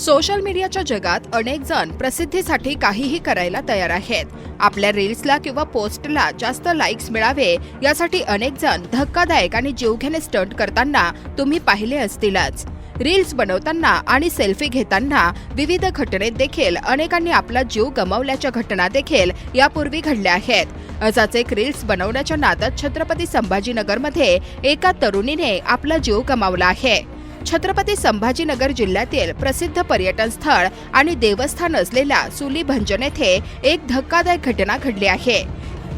Social मीडियाच्या जगात अनेक जण प्रसिद्धीसाठी काहीही करायला तयार आहेत. आपल्या रील्सला किंवा पोस्टला जास्त लाईक्स मिळावे यासाठी अनेक जण धक्कादायक आणि जीवघेणे स्टंट करताना तुम्ही पाहिले असतीलच. रील्स बनवताना आणि सेल्फी घेताना विविध घटनेत देखील अनेकांनी आपला जीव गमावल्याच्या घटना देखील यापूर्वी घडल्या आहेत. असाच एक रील्स बनवण्याच्या नादात छत्रपती संभाजीनगरमध्ये एका तरुणीने आपला जीव गमावला आहे. छत्रपती संभाजीनगर जिल्ह्यातील प्रसिद्ध पर्यटन स्थळ आणि देवस्थान असलेल्या सुली भंजन येथे एक धक्कादायक घटना घडली आहे.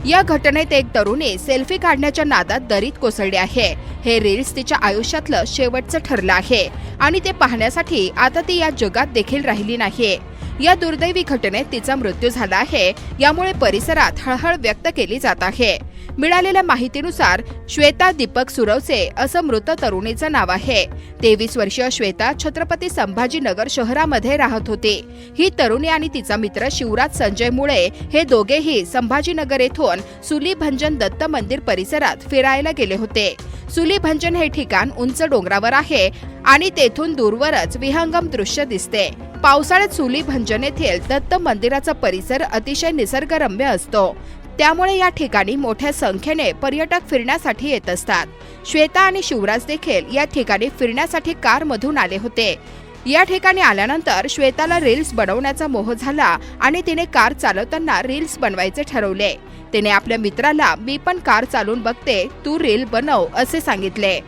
या घटनेत एक तरुणी सेल्फी काढण्याच्या नादात दरीत कोसळली आहे. हे रील्स तिच्या आयुष्यातलं शेवटचं ठरलं आहे आणि ते पाहण्यासाठी आता ती या जगात देखील राहिली नाही. या दुर्दैवी घटनेत तिचा मृत्यू झाला आहे. यामुळे परिसरात हळहळ व्यक्त केली जात आहे. मिळालेल्या माहितीनुसार श्वेता दीपक सुरवसे असं मृत तरुणीचं नाव आहे. तेवीस वर्षीय श्वेता छत्रपती संभाजीनगर शहरामध्ये राहत होती. ही तरुणी आणि तिचा मित्र शिवराज संजय मुळे हे दोघेही संभाजीनगर येथून सुली भंजन दत्त मंदिर परिसरात फिरायला गेले होते. सुलीभंजन हे ठिकाण उंच डोंगरावर आहे आणि तेथून दूरवरच विहंगम दृश्य दिसते. पावसाळ्यात सुलीभंजन येथील दत्त मंदिराचा परिसर अतिशय निसर्गरम्य असतो. त्यामुळे या ठिकाणी मोठ्या संख्येने पर्यटक फिरण्यासाठी येत असतात. श्वेता आणि शिवराज देखील या ठिकाणी फिरण्यासाठी कारमधून आले होते. या ठिकाणी आल्यानंतर श्वेताला रील्स बनवण्याचा मोह झाला आणि तिने कार चालवताना रील्स बनवायचे ठरवले. तिने आपल्या मित्राला मी पण कार चालवून बघते तू रील बनव असे सांगितले.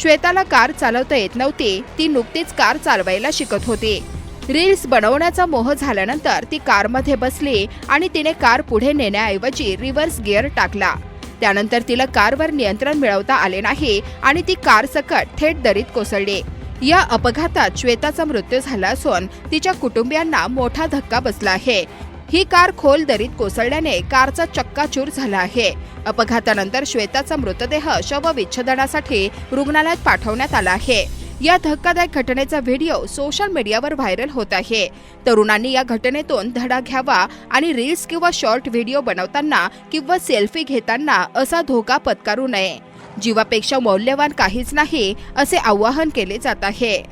श्वेताला कार चालवता येत नव्हती ती नुकतीच कार चालवायला शिकत होती. रील्स बनवण्याचा मोह झाल्यानंतर ती कारमध्ये बसली आणि तिने कार पुढे नेण्याऐवजी रिव्हर्स गिअर टाकला. त्यानंतर तिला कारवर नियंत्रण मिळवता आले नाही आणि ती कार सकट थेट दरीत कोसळली. या अपघातात श्वेताचा मृत्यू झाला असून तिच्या कुटुंबियांना मोठा धक्का बसला आहे. ही कार खोल दरीत कोसळल्याने कारचा चक्काचूर झाला आहे. अपघातानंतर श्वेताचा मृतदेह शवविच्छेदनासाठी रुग्णालयात पाठवण्यात आला आहे. या धक्कादायक घटनेचा व्हिडिओ सोशल मीडियावर व्हायरल होत आहे. तरुणांनी या घटनेतून धडा घ्यावा आणि रील्स किंवा शॉर्ट व्हिडिओ बनवताना किंवा सेल्फी घेताना असा धोका पत्करू नये. जीवापेक्षा मौल्यवान काहीच नाही असे आवाहन केले जात आहे.